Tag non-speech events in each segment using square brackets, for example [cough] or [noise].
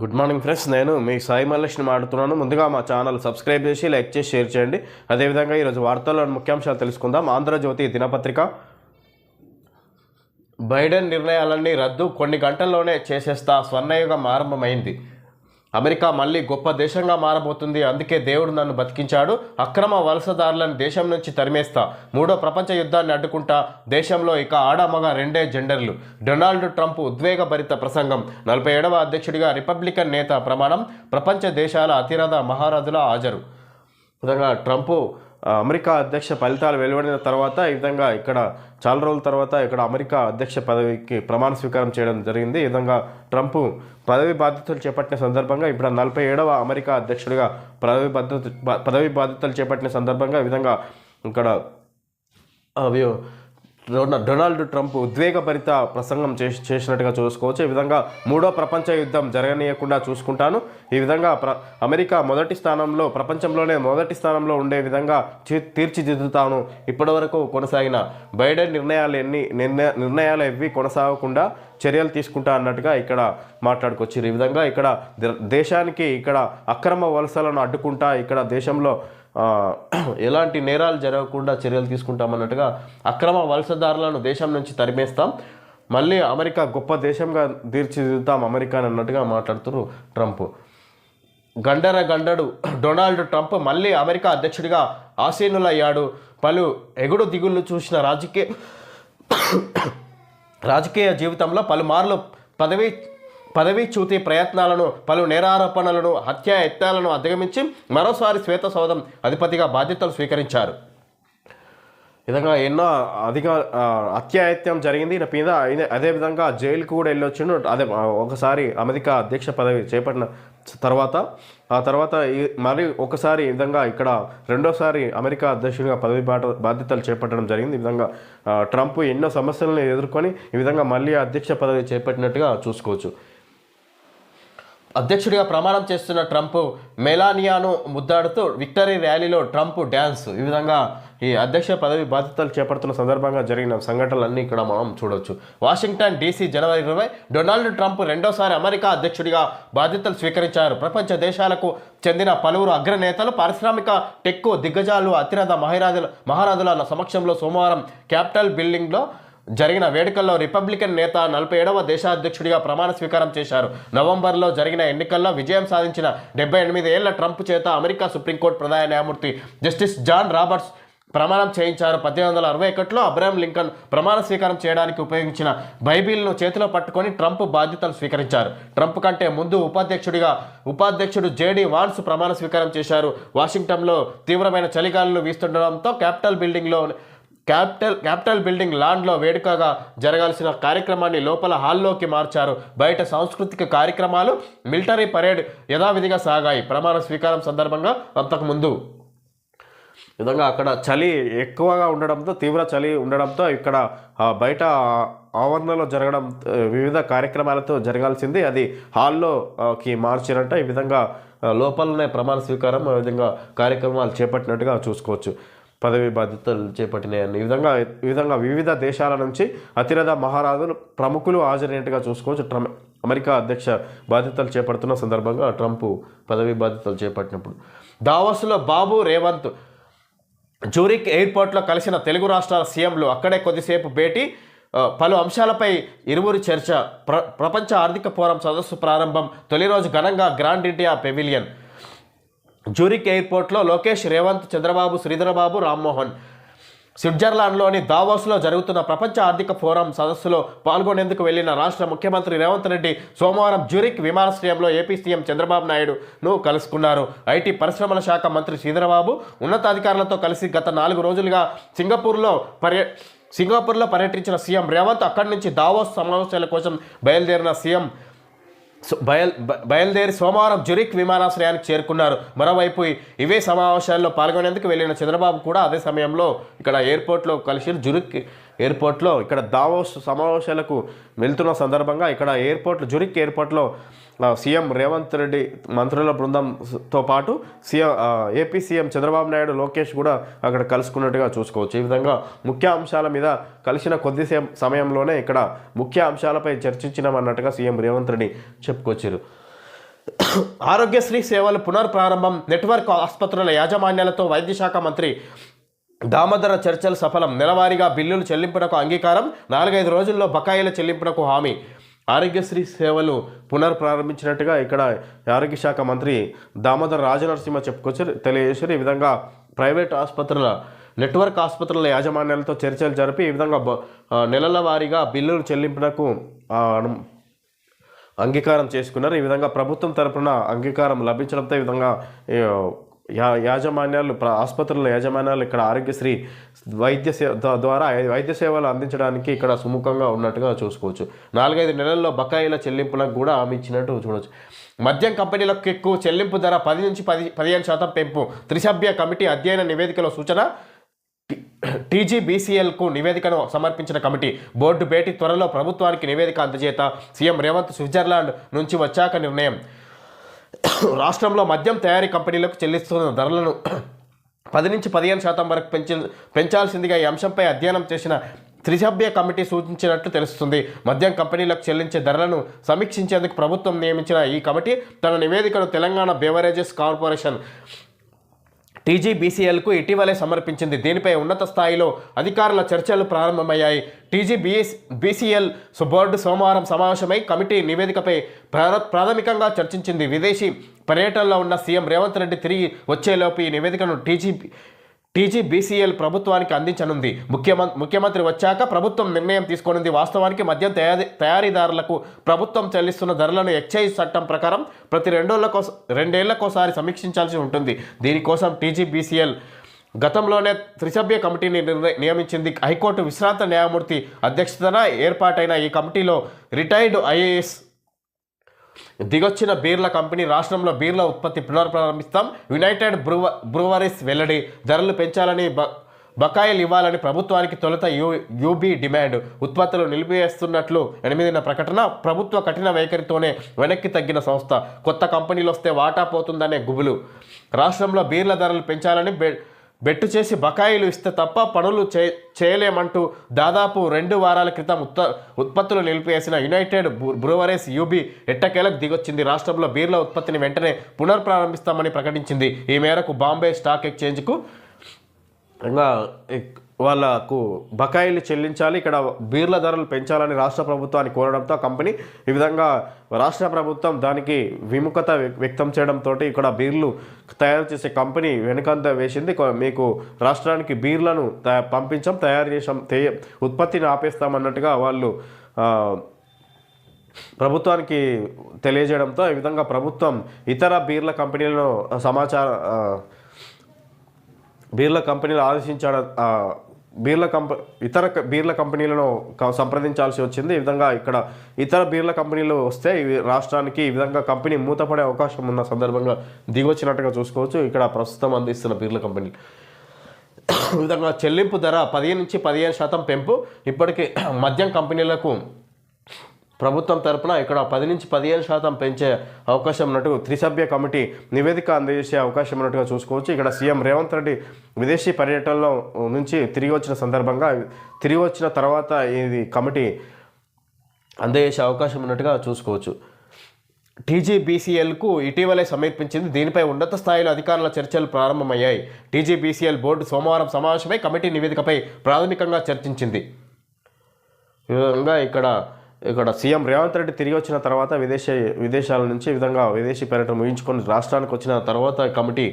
Good morning friends నేను మీ సాయి మల్లేష్ని మాట్లాడుతున్నాను. ముందుగా మా ఛానల్ సబ్స్క్రైబ్ చేసి లైక్ చేసి షేర్ చేయండి. అదేవిధంగా ఈరోజు వార్తల్లో ముఖ్యాంశాలు తెలుసుకుందాం. ఆంధ్రజ్యోతి దినపత్రిక. బైడెన్ నిర్ణయాలన్నీ రద్దు కొన్ని గంటల్లోనే చేసేస్తా స్వర్ణయుగం ఆరంభమైంది. అమెరికా మళ్ళీ గొప్ప దేశంగా మారబోతుంది. అందుకే దేవుడు నన్ను బతికించాడు. అక్రమ వలసదారులను దేశం నుంచి తరిమేస్తా. మూడో ప్రపంచ యుద్ధాన్ని అడ్డుకుంటా. దేశంలో ఇక ఆడమగ రెండే జెండర్లు. డొనాల్డ్ ట్రంప్ ఉద్వేగభరిత ప్రసంగం. నలభై ఏడవ అధ్యక్షుడిగా రిపబ్లికన్ నేత ప్రమాణం. ప్రపంచ దేశాల అతిరథ మహారాజుల హాజరు. విధంగా ట్రంప్ అమెరికా అధ్యక్ష ఫలితాలు వెలువడిన తర్వాత ఈ విధంగా ఇక్కడ చాలా రోజుల తర్వాత ఇక్కడ అమెరికా అధ్యక్ష పదవికి ప్రమాణ స్వీకారం చేయడం జరిగింది. ఈ విధంగా ట్రంప్ పదవి బాధ్యతలు చేపట్టిన సందర్భంగా ఇప్పుడు నలభై ఏడవ అమెరికా అధ్యక్షుడిగా పదవి బాధ్యత పదవి బాధ్యతలు చేపట్టిన సందర్భంగా ఈ విధంగా ఇక్కడ అవి డొనాల్డ్ ట్రంప్ ఉద్వేగభరిత ప్రసంగం చేసి చేసినట్టుగా చూసుకోవచ్చు. ఈ విధంగా మూడో ప్రపంచ యుద్ధం జరగనీయకుండా చూసుకుంటాను. ఈ విధంగా ప్ర అమెరికా మొదటి స్థానంలో ప్రపంచంలోనే మొదటి స్థానంలో ఉండే విధంగా తీర్చిదిద్దుతాను. ఇప్పటివరకు కొనసాగిన బైడెన్ నిర్ణయాలు ఎన్ని నిర్ణయ నిర్ణయాలు ఇవి కొనసాగకుండా చర్యలు తీసుకుంటా అన్నట్టుగా ఇక్కడ మాట్లాడుకొచ్చారు ఈ విధంగా ఇక్కడ ద- దేశానికి ఇక్కడ అక్రమ వలసలను అడ్డుకుంటా ఇక్కడ దేశంలో [clears throat] ఎలాంటి నేరాలు జరగకుండా చర్యలు తీసుకుంటామన్నట్టుగా అక్రమ వలసదారులను దేశం నుంచి తరిమేస్తాం. మళ్ళీ అమెరికా గొప్ప దేశంగా తీర్చిదిద్దుతాం అమెరికాని అన్నట్టుగా మాట్లాడుతున్నారు ట్రంప్. గండర గండడు [clears throat] డొనాల్డ్ ట్రంప్ మళ్ళీ అమెరికా అధ్యక్షుడిగా ఆసీనులయ్యాడు. పలు ఎగుడు దిగుళ్ళు చూసిన రాజకీయ [clears throat] రాజకీయ జీవితంలో పలుమార్లు పదవి పదవీ చూతి ప్రయత్నాలను పలు నేరారోపణలను హత్య యత్నాలను అధిగమించి మరోసారి శ్వేత సౌధం అధిపతిగా బాధ్యతలు స్వీకరించారు. విధంగా ఎన్నో అధిక అత్యాయత్యం జరిగింది. ఈయన మీద అదేవిధంగా జైలుకు కూడా వెళ్ళొచ్చిండు. అదే ఒకసారి అమెరికా అధ్యక్ష పదవి చేపట్టిన తర్వాత ఆ తర్వాత ఈ- మరి ఒకసారి ఈ విధంగా ఇక్కడ రెండోసారి అమెరికా అధ్యక్షుడిగా పదవి బాట బాధ్యతలు చేపట్టడం జరిగింది. ఈ విధంగా ట్రంప్ ఎన్నో సమస్యలను ఎదుర్కొని ఈ విధంగా మళ్ళీ అధ్యక్ష పదవి చేపట్టినట్టుగా చూసుకోవచ్చు. అధ్యక్షుడిగా ప్రమాణం చేస్తున్న ట్రంప్ మెలానియాను ముద్దాడుతూ విక్టరీ ర్యాలీలో ట్రంప్ డ్యాన్స్. ఈ విధంగా ఈ అధ్యక్ష పదవి బాధ్యతలు చేపడుతున్న సందర్భంగా జరిగిన సంఘటనలన్నీ ఇక్కడ మనం చూడొచ్చు. వాషింగ్టన్ డీసీ జనవరి ఇరవై డొనాల్డ్ ట్రంప్ రెండోసారి అమెరికా అధ్యక్షుడిగా బాధ్యతలు స్వీకరించారు. ప్రపంచ దేశాలకు చెందిన పలువురు అగ్రనేతలు పారిశ్రామిక టెక్కు దిగ్గజాలు అతిరథ మహారాజుల మహారాజుల సమక్షంలో సోమవారం క్యాపిటల్ బిల్డింగ్లో జరిగిన వేడుకల్లో రిపబ్లికన్ నేత నలభై ఏడవ దేశాధ్యక్షుడిగా ప్రమాణ స్వీకారం చేశారు. నవంబర్లో జరిగిన ఎన్నికల్లో విజయం సాధించిన డెబ్బై ఎనిమిది ఏళ్ళ ట్రంప్ చేత అమెరికా సుప్రీంకోర్టు ప్రధాన న్యాయమూర్తి జస్టిస్ జాన్ రాబర్ట్స్ ప్రమాణం చేయించారు. పద్దెనిమిది వందల అరవై ఒకటిలో అబ్రహం లింకన్ ప్రమాణ స్వీకారం చేయడానికి ఉపయోగించిన బైబిల్ను చేతిలో పట్టుకొని ట్రంప్ బాధ్యతలు స్వీకరించారు. ట్రంప్ కంటే ముందు ఉపాధ్యక్షుడిగా ఉపాధ్యక్షుడు జేడీ వాన్స్ ప్రమాణ స్వీకారం చేశారు. వాషింగ్టన్లో తీవ్రమైన చలిగాలులు వీస్తుండడంతో క్యాపిటల్ బిల్డింగ్లో క్యాపిటల్ క్యాపిటల్ బిల్డింగ్ లాండ్లో వేడుకగా జరగాల్సిన కార్యక్రమాన్ని లోపల హాల్లోకి మార్చారు. బయట సాంస్కృతిక కార్యక్రమాలు మిలిటరీ పరేడ్ యథావిధిగా సాగాయి. ప్రమాణ స్వీకారం సందర్భంగా అంతకుముందు విధంగా అక్కడ చలి ఎక్కువగా ఉండడంతో తీవ్ర చలి ఉండడంతో ఇక్కడ బయట ఆవరణలో జరగడం వివిధ కార్యక్రమాలతో జరగాల్సింది. అది హాల్లోకి ఆ, ఈ విధంగా లోపలనే ప్రమాణ స్వీకారం ఆ విధంగా కార్యక్రమాలు చేపట్టినట్టుగా చూసుకోవచ్చు. పదవి బాధ్యతలు చేపట్టినాయని. ఈ విధంగా ఈ విధంగా వివిధ దేశాల నుంచి అతిరథ మహారాజులు ప్రముఖులు హాజరైనట్టుగా చూసుకోవచ్చు. ట్రంప్ అమెరికా అధ్యక్ష బాధ్యతలు చేపడుతున్న సందర్భంగా ట్రంప్ పదవి బాధ్యతలు చేపట్టినప్పుడు. దావస్లో బాబు రేవంత్ జూరిక్ ఎయిర్పోర్ట్లో కలిసిన తెలుగు రాష్ట్రాల సీఎంలు అక్కడే కొద్దిసేపు భేటీ పలు అంశాలపై ఇరువురి చర్చ. ప్ర ప్రపంచ ఆర్థిక ఫోరం సదస్సు ప్రారంభం తొలి రోజు ఘనంగా గ్రాండ్ ఇండియా పెవిలియన్ జ్యూరిక్ ఎయిర్పోర్ట్లో లోకేష్ రేవంత్ చంద్రబాబు శ్రీధరబాబు రామ్మోహన్. స్విట్జర్లాండ్లోని దావోస్లో జరుగుతున్న ప్రపంచ ఆర్థిక ఫోరం సదస్సులో పాల్గొనేందుకు వెళ్ళిన రాష్ట్ర ముఖ్యమంత్రి రేవంత్ రెడ్డి సోమవారం జ్యూరిక్ విమానాశ్రయంలో ఏపీ సీఎం చంద్రబాబు నాయుడును కలుసుకున్నారు. ఐటీ పరిశ్రమల శాఖ మంత్రి శ్రీధరబాబు ఉన్నతాధికారులతో కలిసి గత నాలుగు రోజులుగా సింగపూర్లో పర్య సింగపూర్లో పర్యటించిన సీఎం రేవంత్ అక్కడి నుంచి దావోస్ సమావేశాల కోసం బయలుదేరిన సీఎం బయల్ బ- బయలుదేరి సోమవారం జురిక్ విమానాశ్రయానికి చేరుకున్నారు. మరోవైపు ఇవే సమావేశాల్లో పాల్గొనేందుకు వెళ్ళిన చంద్రబాబు కూడా అదే సమయంలో ఇక్కడ ఎయిర్పోర్ట్లో కలిసి జురిక్ ఎయిర్పోర్ట్లో ఇక్కడ దావోస్ సమావేశాలకు వెళ్తున్న సందర్భంగా ఇక్కడ ఎయిర్పోర్ట్ జురిక్ ఎయిర్పోర్ట్లో సీఎం రేవంత్ రెడ్డి మంత్రుల బృందంతో పాటు CM AP CM Chandrababu Naidu Lokesh కూడా అక్కడ కలుసుకున్నట్టుగా చూసుకోవచ్చు. ఈ విధంగా ముఖ్య అంశాల మీద కలిసిన కొద్ది సమయంలోనే ఇక్కడ ముఖ్య అంశాలపై చర్చించినామన్నట్టుగా సీఎం రేవంత్ రెడ్డి చెప్పుకొచ్చారు. ఆరోగ్యశ్రీ సేవలు పునర్ప్రారంభం నెట్వర్క్ ఆసుపత్రుల యాజమాన్యాలతో వైద్యశాఖ మంత్రి దామోదర చర్చలు సఫలం. నెలవారీగా బిల్లులు చెల్లింపునకు అంగీకారం నాలుగైదు రోజుల్లో బకాయిల చెల్లింపునకు హామీ. ఆరోగ్యశ్రీ సేవలు పునర్ప్రారంభించినట్టుగా ఇక్కడ ఆరోగ్య శాఖ మంత్రి దామోదర్ రాజనరసింహ చెప్పుకొచ్చారు. తెలియజేశారు. ఈ విధంగా ప్రైవేట్ ఆసుపత్రుల నెట్వర్క్ ఆసుపత్రుల యాజమాన్యాలతో చర్చలు జరిపి ఈ విధంగా నెలల వారీగా బిల్లులు చెల్లింపునకు అంగీకారం చేసుకున్నారు. ఈ విధంగా ప్రభుత్వం తరపున అంగీకారం లభించడంతో ఈ విధంగా యా యాజమాన్యాలు ఆసుపత్రుల యాజమాన్యాలు ఇక్కడ ఆరోగ్యశ్రీ వైద్య సే ద్వారా వైద్య సేవలు అందించడానికి ఇక్కడ సుముఖంగా ఉన్నట్టుగా చూసుకోవచ్చు. నాలుగైదు నెలల్లో బకాయిల చెల్లింపులకు కూడా ఆమె ఇచ్చినట్టు చూడవచ్చు మద్యం కంపెనీలకు ఎక్కువ చెల్లింపు ధర పది నుంచి పది పదిహేను శాతం పెంపు. త్రిసభ్య కమిటీ అధ్యయన నివేదికలో సూచన టీజీబీసీఎల్కు నివేదికను సమర్పించిన కమిటీ బోర్డు భేటీ త్వరలో ప్రభుత్వానికి నివేదిక అందజేత. సీఎం రేవంత్ స్విట్జర్లాండ్ నుంచి వచ్చాక నిర్ణయం. రాష్ట్రంలో మద్యం తయారీ కంపెనీలకు చెల్లిస్తున్న ధరలను పది నుంచి పదిహేను శాతం వరకు పెంచి పెంచాల్సిందిగా ఈ అంశంపై అధ్యయనం చేసిన త్రిసభ్య కమిటీ సూచించినట్లు తెలుస్తుంది. మద్యం కంపెనీలకు చెల్లించే ధరలను సమీక్షించేందుకు ప్రభుత్వం నియమించిన ఈ కమిటీ తన నివేదికను తెలంగాణ బెవరేజెస్ కార్పొరేషన్ టీజీబీసీఎల్కు ఇటీవలే సమర్పించింది. దీనిపై ఉన్నత స్థాయిలో అధికారుల చర్చలు ప్రారంభమయ్యాయి. టీజీబీఎస్ బీసీఎల్ బోర్డు సోమవారం సమావేశమై కమిటీ నివేదికపై ప్రాథమికంగా చర్చించింది. విదేశీ పర్యటనలో ఉన్న సీఎం రేవంత్ రెడ్డి తిరిగి వచ్చేలోపు ఈ నివేదికను టీజీ టీజీబీసీఎల్ ప్రభుత్వానికి అందించనుంది. ముఖ్యమంత్రి ముఖ్యమంత్రి వచ్చాక ప్రభుత్వం నిర్ణయం తీసుకోనుంది. వాస్తవానికి మద్యం తయారీ తయారీదారులకు ప్రభుత్వం చెల్లిస్తున్న ధరలను ఎక్సైజ్ చట్టం ప్రకారం ప్రతి రెండేళ్ళకో రెండేళ్ళకోసారి సమీక్షించాల్సి ఉంటుంది. దీనికోసం టీజీబీసీఎల్ గతంలోనే త్రిసభ్య కమిటీని నియమించింది. హైకోర్టు విశ్రాంత న్యాయమూర్తి అధ్యక్షతన ఏర్పాటైన ఈ కమిటీలో రిటైర్డ్ ఐఏఎస్ దిగొచ్చిన బీర్ల కంపెనీ రాష్ట్రంలో బీర్ల ఉత్పత్తి పునర్ప్రారంభిస్తాం యునైటెడ్ బ్రూవ బ్రూవరీస్ వెల్లడి ధరలు పెంచాలని బ బకాయిలు ఇవ్వాలని ప్రభుత్వానికి తొలుత యూ యూబీ డిమాండ్. ఉత్పత్తులు నిలిపివేస్తున్నట్లు ఎనిమిదిన ప్రకటన ప్రభుత్వ కఠిన వైఖరితోనే వెనక్కి తగ్గిన సంస్థ. కొత్త కంపెనీలు వస్తే వాటా పోతుందనే గుబులు. రాష్ట్రంలో బీర్ల ధరలు పెంచాలని బె బెట్టు చేసి బకాయిలు ఇస్తే తప్ప పనులు చే చేయలేమంటూ దాదాపు రెండు వారాల క్రితం ఉత్త ఉత్పత్తులు నిలిపివేసిన యునైటెడ్ బ్రూవరీస్ యూబీ ఎట్టకేలకు దిగొచ్చింది. రాష్ట్రంలో బీర్ల ఉత్పత్తిని వెంటనే పునర్ప్రారంభిస్తామని ప్రకటించింది. ఈ మేరకు బాంబే స్టాక్ ఎక్స్చేంజ్కు వాళ్ళకు బకాయిలు చెల్లించాలి ఇక్కడ బీర్ల ధరలు పెంచాలని రాష్ట్ర ప్రభుత్వాన్ని కోరడంతో కంపెనీ ఈ విధంగా రాష్ట్ర ప్రభుత్వం దానికి విముఖత వ్యక్తం చేయడంతో ఇక్కడ బీర్లు తయారు చేసే కంపెనీ వెనుకంత వేసింది. మీకు రాష్ట్రానికి బీర్లను పంపించాం తయారు చేసాం తే- ఉత్పత్తిని ఆపేస్తామన్నట్టుగా వాళ్ళు ప్రభుత్వానికి తెలియజేయడంతో ఈ విధంగా ప్రభుత్వం ఇతర బీర్ల కంపెనీలను సమాచార బీర్ల కంపెనీలు ఆదేశించాడ బీర్ల కంప ఇతర బీర్ల కంపెనీలను సంప్రదించాల్సి వచ్చింది. ఈ విధంగా ఇక్కడ ఇతర బీర్ల కంపెనీలు వస్తే రాష్ట్రానికి ఈ విధంగా కంపెనీ మూతపడే అవకాశం ఉన్న సందర్భంగా దిగొచ్చినట్టుగా చూసుకోవచ్చు. ఇక్కడ ప్రస్తుతం అందిస్తున్న బీర్ల కంపెనీలు. ఈ విధంగా చెల్లింపు ధర పదిహేను నుంచి పదిహేను శాతం పెంపు. ఇప్పటికీ మద్యం కంపెనీలకు ప్రభుత్వం తరపున ఇక్కడ పది నుంచి పదిహేను శాతం పెంచే అవకాశం ఉన్నట్టు త్రిసభ్య కమిటీ నివేదిక అందజేసే అవకాశం ఉన్నట్టుగా చూసుకోవచ్చు. ఇక్కడ సీఎం రేవంత్ రెడ్డి విదేశీ పర్యటనలో నుంచి తిరిగి వచ్చిన సందర్భంగా తిరిగి వచ్చిన తర్వాత ఇది కమిటీ అందజేసే అవకాశం ఉన్నట్టుగా చూసుకోవచ్చు. టీజీబీసీఎల్కు ఇటీవలే సమర్పించింది దీనిపై ఉన్నత స్థాయిలో అధికారుల చర్చలు ప్రారంభమయ్యాయి. టీజీబీసీఎల్ బోర్డు సోమవారం సమావేశమై కమిటీ నివేదికపై ప్రాథమికంగా చర్చించింది. ఈ విధంగా ఇక్కడ ఇక్కడ సీఎం రేవంత్ రెడ్డి తిరిగి వచ్చిన తర్వాత విదేశీ విదేశాల నుంచి ఈ విధంగా విదేశీ పర్యటన ముగించుకొని రాష్ట్రానికి వచ్చిన తర్వాత కమిటీ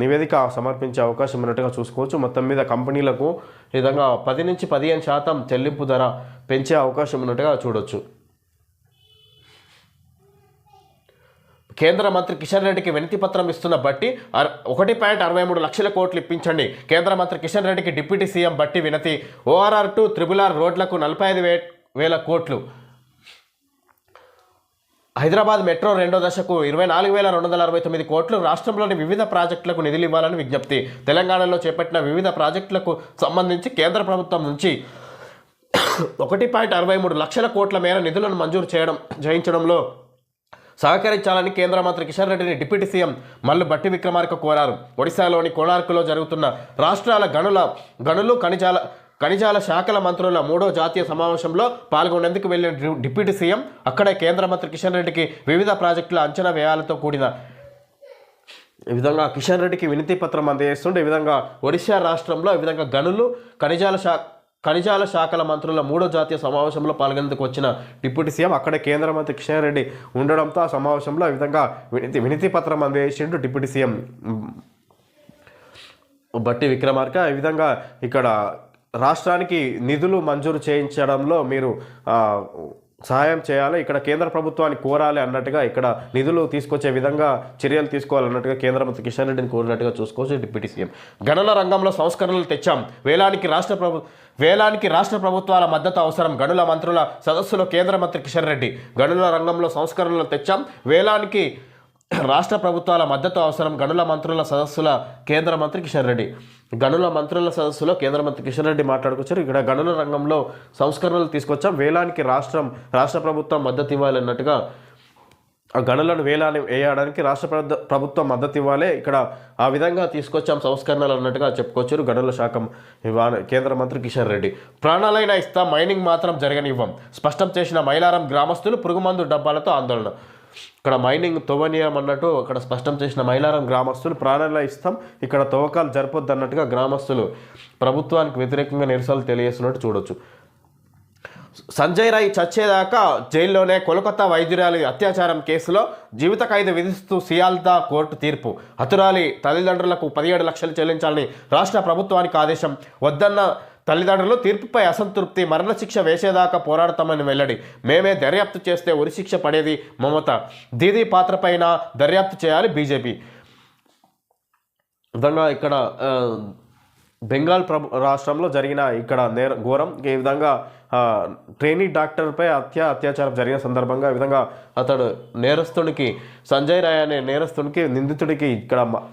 నివేదిక సమర్పించే అవకాశం ఉన్నట్టుగా చూసుకోవచ్చు. మొత్తం మీద కంపెనీలకు ఈ విధంగా పది నుంచి పదిహేను శాతం చెల్లింపు ధర పెంచే అవకాశం ఉన్నట్టుగా చూడొచ్చు. కేంద్ర మంత్రి కిషన్ రెడ్డికి వినతి పత్రం ఇస్తున్న బట్టి ఒకటి పాయింట్ అరవై మూడు లక్షల కోట్లు ఇప్పించండి. కేంద్ర మంత్రి కిషన్ రెడ్డికి డిప్యూటీ సీఎం బట్టి వినతి. ఓఆర్ఆర్ టు త్రిబుల్ ఆర్ రోడ్లకు నలభై ఐదు వే వేల కోట్లు. హైదరాబాద్ మెట్రో రెండో దశకు ఇరవై నాలుగు వేల రెండు వందల అరవై తొమ్మిది కోట్లు రాష్ట్రంలోని వివిధ ప్రాజెక్టులకు నిధులు ఇవ్వాలని విజ్ఞప్తి. తెలంగాణలో చేపట్టిన వివిధ ప్రాజెక్టులకు సంబంధించి కేంద్ర ప్రభుత్వం నుంచి ఒకటి పాయింట్ అరవై మూడు లక్షల కోట్ల మేర నిధులను మంజూరు చేయడం జయించడంలో సహకరించాలని కేంద్ర మంత్రి కిషన్ రెడ్డిని డిప్యూటీ సీఎం మల్లు బట్టి విక్రమార్క కోరారు. ఒడిశాలోని కోణార్కులో జరుగుతున్న రాష్ట్రాల గనుల గనులు ఖనిజాల ఖనిజాల శాఖల మంత్రుల మూడో జాతీయ సమావేశంలో పాల్గొనేందుకు వెళ్ళిన డి- డిప్యూటీ సీఎం అక్కడే కేంద్ర మంత్రి కిషన్ రెడ్డికి వివిధ ప్రాజెక్టుల అంచనా వ్యయాలతో కూడిన ఈ విధంగా కిషన్ రెడ్డికి వినతి పత్రం అందజేస్తుంటే ఈ విధంగా ఒడిశా రాష్ట్రంలో ఈ విధంగా గనులు ఖనిజాల శా ఖనిజాల శాఖల మంత్రుల మూడో జాతీయ సమావేశంలో పాల్గొనేందుకు వచ్చిన డిప్యూటీ సీఎం అక్కడే కేంద్ర మంత్రి కిషన్ రెడ్డి ఉండడంతో ఆ సమావేశంలో ఈ విధంగా వినతి వినతి పత్రం అందజేసిండు డిప్యూటీ సీఎం. బట్టి విక్రమార్క ఈ విధంగా ఇక్కడ రాష్ట్రానికి నిధులు మంజూరు చేయించడంలో మీరు సహాయం చేయాలి. ఇక్కడ కేంద్ర ప్రభుత్వాన్ని కోరాలి అన్నట్టుగా ఇక్కడ నిధులు తీసుకొచ్చే విధంగా చర్యలు తీసుకోవాలన్నట్టుగా కేంద్ర మంత్రి కిషన్ రెడ్డిని కోరినట్టుగా చూసుకోవచ్చు డిప్యూటీ సీఎం. గణన రంగంలో సంస్కరణలు తెచ్చాం. వేలానికి రాష్ట్ర ప్రభు వేలానికి రాష్ట్ర ప్రభుత్వాల మద్దతు అవసరం. గనుల మంత్రుల సదస్సులో కేంద్ర మంత్రి కిషన్ రెడ్డి. గనుల రంగంలో సంస్కరణలు తెచ్చాం. వేలానికి రాష్ట్ర ప్రభుత్వాల మద్దతు అవసరం గనుల మంత్రుల సదస్సుల కేంద్ర మంత్రి కిషన్ రెడ్డి. గనుల మంత్రుల సదస్సులో కేంద్ర మంత్రి కిషన్ రెడ్డి మాట్లాడుకొచ్చారు. ఇక్కడ గనుల రంగంలో సంస్కరణలు తీసుకొచ్చాం. వేలానికి రాష్ట్రం రాష్ట్ర ప్రభుత్వం మద్దతు ఇవ్వాలన్నట్టుగా ఆ గనులను వేలాన్ని వేయడానికి రాష్ట్ర ప్రభుత్వం మద్దతు ఇవ్వాలి. ఇక్కడ ఆ విధంగా తీసుకొచ్చాం సంస్కరణలు అన్నట్టుగా చెప్పుకొచ్చారు గనుల శాఖ కేంద్ర మంత్రి కిషన్ రెడ్డి. ప్రాణాలైనా ఇస్తాం మైనింగ్ మాత్రం జరగనివ్వం. స్పష్టం చేసిన మైలారం గ్రామస్తులు పురుగుమందు డబ్బాలతో ఆందోళన. ఇక్కడ మైనింగ్ తవ్వనీయం అన్నట్టు అక్కడ స్పష్టం చేసిన మైలారం గ్రామస్తులు ప్రాణాల ఇస్తాం. ఇక్కడ తవ్వకాలు జరపొద్దన్నట్టుగా గ్రామస్తులు ప్రభుత్వానికి వ్యతిరేకంగా నిరసనలు తెలియజేస్తున్నట్టు చూడొచ్చు. సంజయ్ రాయ్ చచ్చేదాకా జైల్లోనే కోల్కతా వైద్యురాలి అత్యాచారం కేసులో జీవిత ఖైదు విధిస్తూ సియాల్దా కోర్టు తీర్పు. హతురాలి తల్లిదండ్రులకు పదిహేడు లక్షలు చెల్లించాలని రాష్ట్ర ప్రభుత్వానికి ఆదేశం. వద్దన్న తల్లిదండ్రులు తీర్పుపై అసంతృప్తి మరణశిక్ష వేసేదాకా పోరాడతామని వెల్లడి. మేమే దర్యాప్తు చేస్తే ఉరిశిక్ష పడేది మమత. దీదీ పాత్రపైన దర్యాప్తు చేయాలి బీజేపీ. విధంగా ఇక్కడ బెంగాల్ ప్రభు రాష్ట్రంలో జరిగిన ఇక్కడ నేర ఘోరం ఈ విధంగా ట్రైనీ డాక్టర్పై హత్య అత్యాచారం జరిగిన సందర్భంగా ఈ విధంగా అతడు నేరస్తునికి సంజయ్ రాయ్ అనే నేరస్తునికి నిందితుడికి ఇక్కడ మ-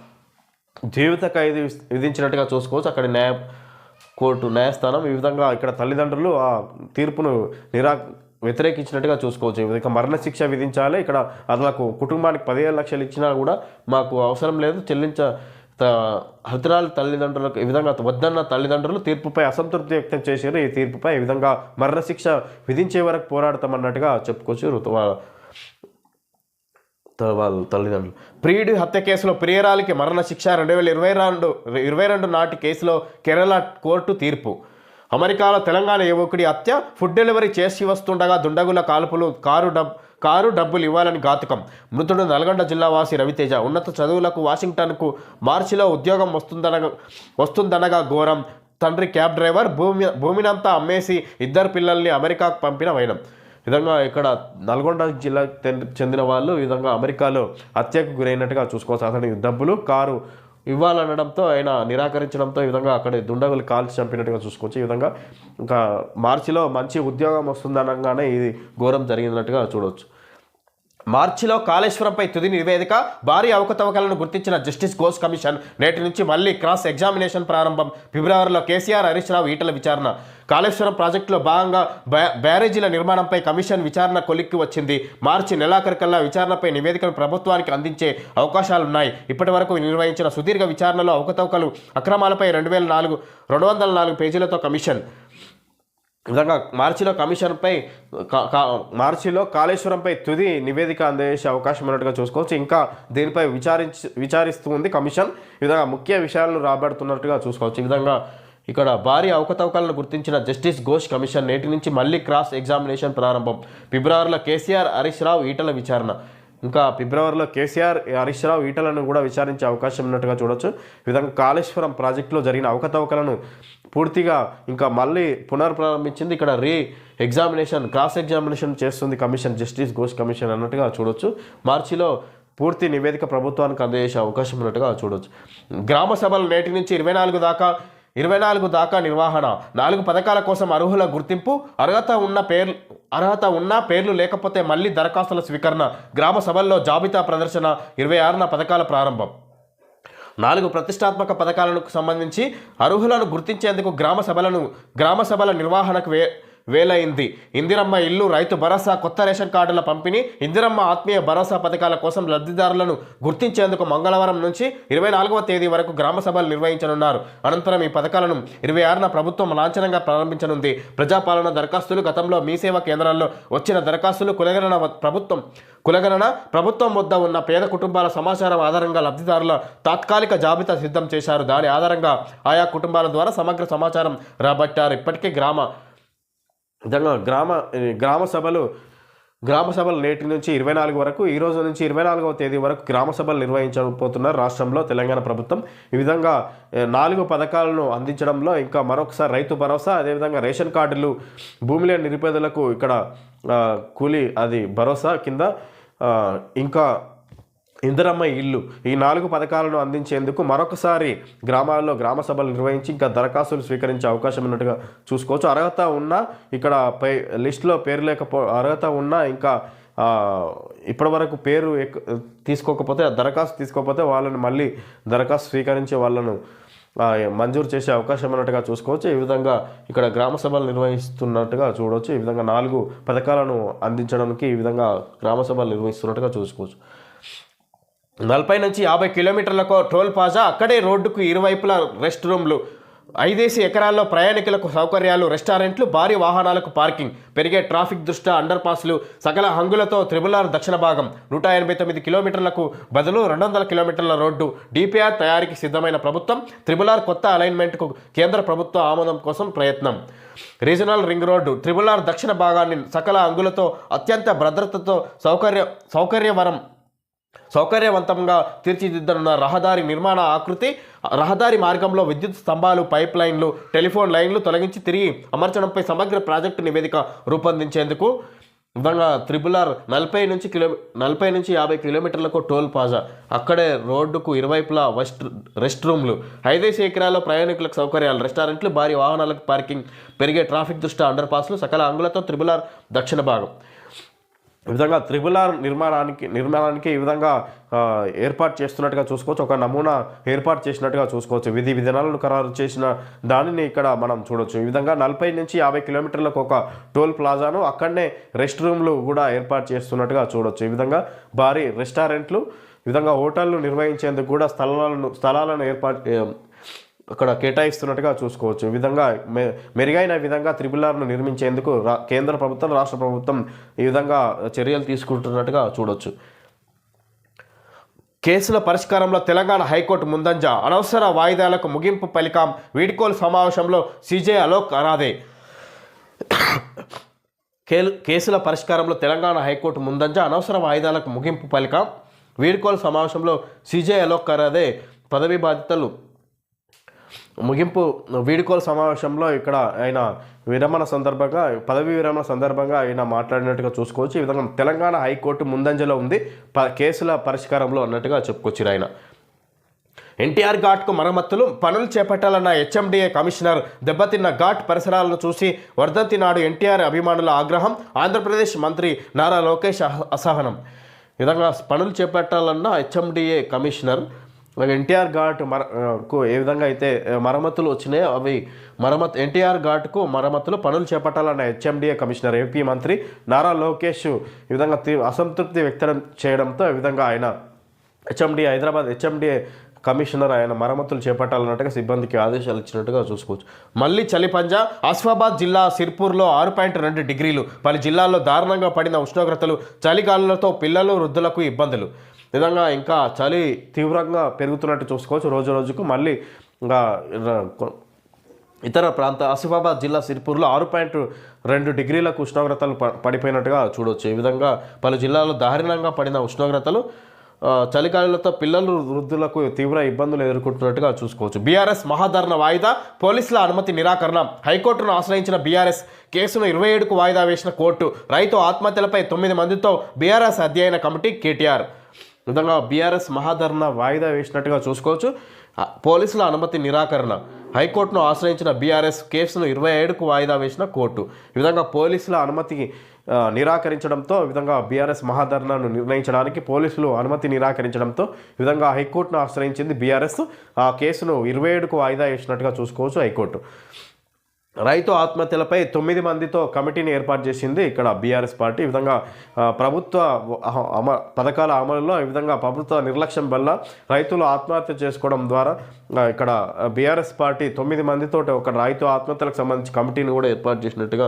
జీవిత ఖైదు విధించినట్టుగా చూసుకోవచ్చు. అక్కడ న్యాయ కోర్టు న్యాయస్థానం ఈ విధంగా ఇక్కడ తల్లిదండ్రులు ఆ తీర్పును నిరా వ్యతిరేకించినట్టుగా చూసుకోవచ్చు. ఇక మరణశిక్ష విధించాలి. ఇక్కడ అతలకు కుటుంబానికి పదిహేను లక్షలు ఇచ్చినా కూడా మాకు అవసరం లేదు. చెల్లించ త- తల్లిదండ్రులకు ఈ విధంగా వద్దన్న తల్లిదండ్రులు తీర్పుపై అసంతృప్తి వ్యక్తం చేశారు. ఈ తీర్పుపై ఈ విధంగా మరణశిక్ష విధించే వరకు పోరాడతామన్నట్టుగా చెప్పుకోవచ్చు. ఋతువా వాళ్ళ తల్లిదండ్రులు. ప్రియుడి హత్య కేసులో ప్రియరాలికి మరణశిక్ష రెండు వేల ఇరవై రెండు ఇరవై రెండు నాటి కేసులో కేరళ కోర్టు తీర్పు. అమెరికాలో తెలంగాణ యువకుడి హత్య ఫుడ్ డెలివరీ చేసి వస్తుండగా దుండగుల కాల్పులు కారు డబ్ కారు డబ్బులు ఇవ్వాలని ఘాతుకం. మృతుడు నల్గొండ జిల్లా వాసి రవితేజ. ఉన్నత చదువులకు వాషింగ్టన్కు మార్చిలో ఉద్యోగం వస్తుందనగా వస్తుందనగా ఘోరం. తండ్రి క్యాబ్ డ్రైవర్ భూమి భూమినంతా అమ్మేసి ఇద్దరు పిల్లల్ని అమెరికాకు పంపిన వైనం. విధంగా ఇక్కడ నల్గొండ జిల్లాకు చెందిన వాళ్ళు ఈ విధంగా అమెరికాలో హత్యకు గురైనట్టుగా చూసుకోవచ్చు అతనికి డబ్బులు కారు ఇవ్వాలనడంతో ఆయన నిరాకరించడంతో ఈ విధంగా అక్కడ దుండగులు కాల్చి చంపినట్టుగా చూసుకోవచ్చు. ఈ విధంగా ఇంకా మార్చిలో మంచి ఉద్యోగం వస్తుందనగానే ఇది ఘోరం జరిగినట్టుగా చూడవచ్చు మార్చిలో కాళేశ్వరంపై తుది నివేదిక భారీ అవకతవకలను గుర్తించిన జస్టిస్ ఘోష్ కమిషన్ నేటి నుంచి మళ్ళీ క్రాస్ ఎగ్జామినేషన్ ప్రారంభం. ఫిబ్రవరిలో కేసీఆర్ హరీష్ రావు ఈటల విచారణ. కాళేశ్వరం ప్రాజెక్టులో భాగంగా బ్యా- బ్యారేజీల నిర్మాణంపై కమిషన్ విచారణ కొలిక్కి వచ్చింది. మార్చి నెలాఖరికల్లా విచారణపై నివేదికను ప్రభుత్వానికి అందించే అవకాశాలున్నాయి. ఇప్పటి వరకు నిర్వహించిన సుదీర్ఘ విచారణలో అవకతవకలు అక్రమాలపై రెండు వేల నాలుగు రెండు వందల నాలుగు పేజీలతో కమిషన్ విధంగా మార్చిలో కమిషన్పై మార్చిలో కాళేశ్వరంపై తుది నివేదిక అందజేసే అవకాశం ఉన్నట్టుగా చూసుకోవచ్చు. ఇంకా దీనిపై విచారించి విచారిస్తూ ఉంది కమిషన్. ఈ విధంగా ముఖ్య విషయాలను రాబడుతున్నట్టుగా చూసుకోవచ్చు. ఈ విధంగా ఇక్కడ భారీ అవకతవకలను గుర్తించిన జస్టిస్ ఘోష్ కమిషన్ నేటి నుంచి మళ్ళీ క్రాస్ ఎగ్జామినేషన్ ప్రారంభం. ఫిబ్రవరిలో కేసీఆర్ హరీష్ రావు ఈటల విచారణ. ఇంకా ఫిబ్రవరిలో కేసీఆర్ హరీష్ రావు ఈటలను కూడా విచారించే అవకాశం ఉన్నట్టుగా చూడొచ్చు. ఈ విధంగా కాళేశ్వరం ప్రాజెక్టులో జరిగిన అవకతవకలను పూర్తిగా ఇంకా మళ్ళీ పునర్ప్రారంభించింది. ఇక్కడ రీ ఎగ్జామినేషన్ క్రాస్ ఎగ్జామినేషన్ చేస్తుంది కమిషన్ జస్టిస్ ఘోష్ కమిషన్ అన్నట్టుగా చూడొచ్చు. మార్చిలో పూర్తి నివేదిక ప్రభుత్వానికి అందజేసే అవకాశం ఉన్నట్టుగా చూడొచ్చు. గ్రామ సభలు నేటి నుంచి ఇరవై నాలుగు దాకా ఇరవై నాలుగు దాకా నిర్వహణ నాలుగు పథకాల కోసం అర్హుల గుర్తింపు అర్హత ఉన్న పేర్లు అర్హత ఉన్న పేర్లు లేకపోతే మళ్ళీ దరఖాస్తుల స్వీకరణ గ్రామ సభల్లో జాబితా ప్రదర్శన ఇరవై ఆరున పథకాల ప్రారంభం. నాలుగు ప్రతిష్టాత్మక పథకాలకు సంబంధించి అర్హులను గుర్తించేందుకు గ్రామ సభలను గ్రామ సభల నిర్వహణకు వే వేలైంది. ఇందిరమ్మ ఇల్లు రైతు భరోసా కొత్త రేషన్ కార్డుల పంపిణీ ఇందిరమ్మ ఆత్మీయ భరోసా పథకాల కోసం లబ్ధిదారులను గుర్తించేందుకు మంగళవారం నుంచి ఇరవై నాలుగవ తేదీ వరకు గ్రామ సభలు నిర్వహించనున్నారు. అనంతరం ఈ పథకాలను ఇరవై ఆరున ప్రభుత్వం లాంఛనంగా ప్రారంభించనుంది. ప్రజాపాలన దరఖాస్తులు గతంలో మీ సేవా కేంద్రాల్లో వచ్చిన దరఖాస్తులు కులగణన ప్రభుత్వం కులగణన ప్రభుత్వం వద్ద ఉన్న పేద కుటుంబాల సమాచారం ఆధారంగా లబ్ధిదారుల తాత్కాలిక జాబితా సిద్ధం చేశారు. దాని ఆధారంగా ఆయా కుటుంబాల ద్వారా సమగ్ర సమాచారం రాబట్టారు. ఇప్పటికే గ్రామ విధంగా గ్రామ గ్రామ సభలు గ్రామ సభలు నేటి నుంచి ఇరవై నాలుగు వరకు ఈ రోజు నుంచి ఇరవై నాలుగవ తేదీ వరకు గ్రామ సభలు నిర్వహించబోతున్నారు రాష్ట్రంలో తెలంగాణ ప్రభుత్వం. ఈ విధంగా నాలుగు పథకాలను అందించడంలో ఇంకా మరొకసారి రైతు భరోసా అదేవిధంగా రేషన్ కార్డులు భూమి లేని నిరుపేదలకు ఇక్కడ కూలి కూలీ అది భరోసా కింద ఇంకా ఇందిరమ్మ ఇల్లు ఈ నాలుగు పథకాలను అందించేందుకు మరొకసారి గ్రామాల్లో గ్రామ సభలు నిర్వహించి ఇంకా దరఖాస్తులు స్వీకరించే అవకాశం ఉన్నట్టుగా చూసుకోవచ్చు. అర్హత ఉన్నా ఇక్కడ పై లిస్టులో పేరు లేకపో అర్హత ఉన్నా ఇంకా ఇప్పటివరకు పేరు ఎక్- తీసుకోకపోతే దరఖాస్తు తీసుకోకపోతే వాళ్ళని మళ్ళీ దరఖాస్తు స్వీకరించే వాళ్ళను మంజూరు చేసే అవకాశం ఉన్నట్టుగా చూసుకోవచ్చు. ఈ విధంగా ఇక్కడ గ్రామ సభలు నిర్వహిస్తున్నట్టుగా చూడవచ్చు ఈ విధంగా నాలుగు పథకాలను అందించడానికి ఈ విధంగా గ్రామ సభలు నిర్వహిస్తున్నట్టుగా చూసుకోవచ్చు. నలభై నుంచి యాభై కిలోమీటర్లకు టోల్ ప్లాజా అక్కడే రోడ్డుకు ఇరువైపులా రెస్ట్ రూమ్లు ఐదేసి ఎకరాల్లో ప్రయాణికులకు సౌకర్యాలు రెస్టారెంట్లు భారీ వాహనాలకు పార్కింగ్. పెరిగే ట్రాఫిక్ దృష్ట్యా అండర్ పాస్లు సకల హంగులతో త్రిబులార్ దక్షిణ భాగం. నూట ఎనభై తొమ్మిది కిలోమీటర్లకు బదులు రెండు వందల కిలోమీటర్ల రోడ్డు. డిపిఆర్ తయారీకి సిద్ధమైన ప్రభుత్వం త్రిబులార్ కొత్త అలైన్మెంట్కు కేంద్ర ప్రభుత్వ ఆమోదం కోసం ప్రయత్నం. రీజనల్ రింగ్ రోడ్డు త్రిబులార్ దక్షిణ భాగాన్ని సకల అంగులతో అత్యంత భద్రతతో సౌకర్య సౌకర్యవరం సౌకర్యవంతంగా తీర్చిదిద్దనున్న రహదారి నిర్మాణ ఆకృతి రహదారి మార్గంలో విద్యుత్ స్తంభాలు పైప్ లైన్లు టెలిఫోన్ లైన్లు తొలగించి తిరిగి అమర్చడంపై సమగ్ర ప్రాజెక్టు నివేదిక రూపొందించేందుకు విధంగా ఆర్ నలభై నుంచి కిలో నలభై నుంచి యాభై కిలోమీటర్లకు టోల్ ప్లాజా. అక్కడే రోడ్డుకు ఇరువైపులా వెస్ట్ రెస్ట్ రూమ్లు. ఐదేసి ఎకరాల్లో ప్రయాణికులకు సౌకర్యాలు. రెస్టారెంట్లు భారీ వాహనాలకు పార్కింగ్. పెరిగే ట్రాఫిక్ దృష్ట్యా అండర్ పాస్లు సకల అంగులతో ఆర్ దక్షిణ భాగం. విధంగా విధంగా త్రిబులార్ నిర్మాణానికి నిర్మాణానికి ఈ విధంగా ఏర్పాటు చేస్తున్నట్టుగా చూసుకోవచ్చు. ఒక నమూనా ఏర్పాటు చేసినట్టుగా చూసుకోవచ్చు. విధి విధానాలను ఖరారు చేసిన దానిని ఇక్కడ మనం చూడవచ్చు ఈ విధంగా నలభై నుంచి యాభై కిలోమీటర్లకు ఒక టోల్ ప్లాజాను అక్కడనే రెస్ట్ రూమ్లు కూడా ఏర్పాటు చేస్తున్నట్టుగా చూడొచ్చు. ఈ విధంగా భారీ రెస్టారెంట్లు ఈ విధంగా హోటళ్ళు నిర్వహించేందుకు కూడా స్థలాలను స్థలాలను ఏర్పాటు అక్కడ కేటాయిస్తున్నట్టుగా చూసుకోవచ్చు. ఈ విధంగా మె మెరుగైన విధంగా త్రిబులార్ను నిర్మించేందుకు రా కేంద్ర ప్రభుత్వం రాష్ట్ర ప్రభుత్వం ఈ విధంగా చర్యలు తీసుకుంటున్నట్టుగా చూడొచ్చు. కేసుల పరిష్కారంలో తెలంగాణ హైకోర్టు ముందంజ. అనవసర వాయిదాలకు ముగింపు పలికాం. వీడ్కోలు సమావేశంలో సీజే అలోక్ అరాదే కేసుల పరిష్కారంలో తెలంగాణ హైకోర్టు ముందంజ. అనవసర వాయిదాలకు ముగింపు పలికాం. వీడ్కోలు సమావేశంలో సీజే అలోక్ అరాదే పదవి బాధ్యతలు ముగింపు వీడుకోలు సమావేశంలో ఇక్కడ ఆయన విరమణ సందర్భంగా పదవి విరమణ సందర్భంగా ఆయన మాట్లాడినట్టుగా చూసుకోవచ్చు. ఈ విధంగా తెలంగాణ హైకోర్టు ముందంజలో ఉంది. ప కేసుల పరిష్కారంలో అన్నట్టుగా చెప్పుకొచ్చారు ఆయన. ఎన్టీఆర్ ఘాట్కు మరమ్మతులు పనులు చేపట్టాలన్న హెచ్ఎండిఏ కమిషనర్ దెబ్బతిన్న ఘాట్ పరిసరాలను చూసి వర్ధంతి నాడు ఎన్టీఆర్ అభిమానుల ఆగ్రహం ఆంధ్రప్రదేశ్ మంత్రి నారా లోకేష్ అహ- అసహనం. విధంగా పనులు చేపట్టాలన్న హెచ్ఎండిఏ కమిషనర్ ఎన్టీఆర్ ఘాట్ మర కు ఏ విధంగా అయితే మరమ్మతులు వచ్చినాయో అవి మరమ్మతు ఎన్టీఆర్ ఘాట్కు మరమ్మతులు పనులు చేపట్టాలన్న హెచ్ఎండిఏ కమిషనర్ ఏపీ మంత్రి నారా లోకేష్ ఈ విధంగా అసంతృప్తి వ్యక్తం చేయడంతో ఈ విధంగా ఆయన హెచ్ఎండి హైదరాబాద్ హెచ్ఎండిఏ కమిషనర్ ఆయన మరమ్మతులు చేపట్టాలన్నట్టుగా సిబ్బందికి ఆదేశాలు ఇచ్చినట్టుగా చూసుకోవచ్చు. మళ్ళీ చలిపంజా ఆసిఫాబాద్ జిల్లా సిర్పూర్లో ఆరు పాయింట్ రెండు డిగ్రీలు. పలు జిల్లాల్లో దారుణంగా పడిన ఉష్ణోగ్రతలు చలిగాలులతో పిల్లలు వృద్ధులకు ఇబ్బందులు. నిజంగా విధంగా ఇంకా చలి తీవ్రంగా పెరుగుతున్నట్టు చూసుకోవచ్చు రోజు రోజుకు. మళ్ళీ ఇంకా ఇతర ప్రాంత ఆసిఫాబాద్ జిల్లా సిరిపూర్లో ఆరు పాయింట్ రెండు డిగ్రీలకు ఉష్ణోగ్రతలు పడిపోయినట్టుగా చూడవచ్చు ఈ విధంగా పలు జిల్లాల్లో దారుణంగా పడిన ఉష్ణోగ్రతలు ఆ, పిల్లలు వృద్ధులకు తీవ్ర ఇబ్బందులు ఎదుర్కొంటున్నట్టుగా చూసుకోవచ్చు. బీఆర్ఎస్ మహాధరణ వాయిదా పోలీసుల అనుమతి నిరాకరణ. హైకోర్టును ఆశ్రయించిన బీఆర్ఎస్ కేసును ఇరవై ఏడుకు వాయిదా వేసిన కోర్టు రైతు ఆత్మహత్యలపై తొమ్మిది మందితో బీఆర్ఎస్ అధ్యయన కమిటీ కేటీఆర్. విధంగా బీఆర్ఎస్ మహాధరణ వాయిదా వేసినట్టుగా చూసుకోవచ్చు. పోలీసుల అనుమతి నిరాకరణ. హైకోర్టును ఆశ్రయించిన బీఆర్ఎస్ కేసును ఇరవై ఏడుకు వాయిదా వేసిన కోర్టు. ఈ విధంగా పోలీసుల అనుమతి నిరాకరించడంతో ఈ విధంగా బీఆర్ఎస్ మహాధరణను నిర్ణయించడానికి పోలీసులు అనుమతి నిరాకరించడంతో ఈ విధంగా హైకోర్టును ఆశ్రయించింది బీఆర్ఎస్. ఆ కేసును ఇరవై ఏడుకు వాయిదా వేసినట్టుగా చూసుకోవచ్చు హైకోర్టు. రైతు ఆత్మహత్యలపై తొమ్మిది మందితో కమిటీని ఏర్పాటు చేసింది ఇక్కడ బీఆర్ఎస్ పార్టీ. ఈ విధంగా ప్రభుత్వ అహ- అమ పథకాల అమలులో ఈ విధంగా ప్రభుత్వ నిర్లక్ష్యం వల్ల రైతులు ఆత్మహత్య చేసుకోవడం ద్వారా ఇక్కడ బీఆర్ఎస్ పార్టీ తొమ్మిది మందితో ఒక రైతు ఆత్మహత్యలకు సంబంధించి కమిటీని కూడా ఏర్పాటు చేసినట్టుగా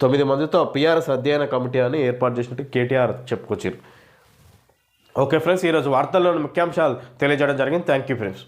తొమ్మిది మందితో పిఆర్ఎస్ అధ్యయన కమిటీ అని ఏర్పాటు చేసినట్టు కేటీఆర్ చెప్పుకొచ్చారు ఓకే ఫ్రెండ్స్ ఈరోజు వార్తల్లోని ముఖ్యాంశాలు తెలియజేయడం జరిగింది. Thank you friends.